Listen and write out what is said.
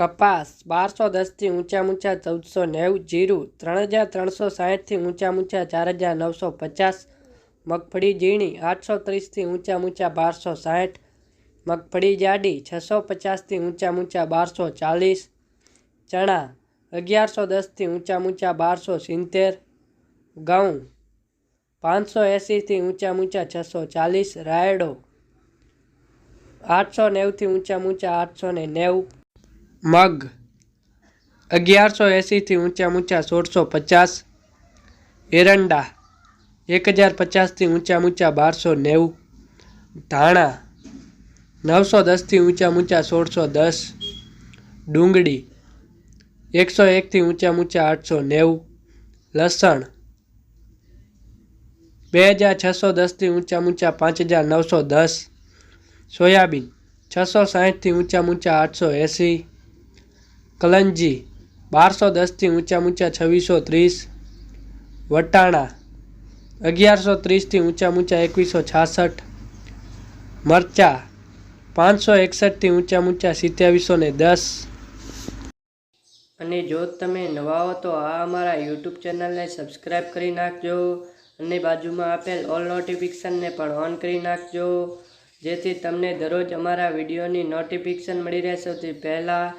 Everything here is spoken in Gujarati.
કપાસ બારસો દસથી ઊંચા ઊંચા ચૌદસો નેવું, જીરું ત્રણ હજાર ત્રણસો સાહીઠથી ઊંચા ઊંચા ચાર હજાર નવસો પચાસ, મગફળી ઝીણી આઠસો ત્રીસથી ઊંચા ઊંચા બારસો સાહીઠ, મગફળી જાડી છસો પચાસથી ઊંચા ઊંચા બારસો ચાલીસ, ચણા અગિયારસો દસથી ઊંચા ઊંચા બારસો સિત્તેર, ઘઉં પાંચસો એંસીથી ઊંચા ઊંચા છસો ચાલીસ, રાયડો આઠસો નેવુંથી ઊંચા ઊંચા આઠસો ને નેવું મગ અગિયારસો એંસીથી ઊંચા ઊંચા સોળસો પચાસ એરંડા એક હજાર પચાસથી ઊંચા ઊંચા બારસો નેવું ધાણા નવસો દસથી ઊંચા ઊંચા સોળસો દસ ડુંગળી એકસો એકથી ઊંચા ઊંચા આઠસો નેવું લસણ બે હજાર છસો દસથી ઊંચા ઊંચા પાંચ હજાર નવસો દસ સોયાબીન છસો સાહીઠથી ઊંચા ઊંચા આઠસો એંસી કલંજી, બારસો દસથી ઊંચા ઊંચા છવ્વીસો ત્રીસ. વટાણા, અગિયારસો ત્રીસથી ઊંચા ઊંચા એકવીસો છાસઠ. મરચા, પાંચસો એકસઠથી ઊંચા ઊંચા સિત્યાવીસો ને દસ. અને જો તમે નવા હો તો આ અમારા યુટ્યુબ ચેનલને સબસ્ક્રાઈબ કરી નાખજો અને બાજુમાં આપેલ ઓલ નોટિફિકેશનને પણ ઓન કરી નાખજો. જેથી તમને દરરોજ અમારા વિડીયોની નોટિફિકેશન મળી રહે સૌથી પહેલાં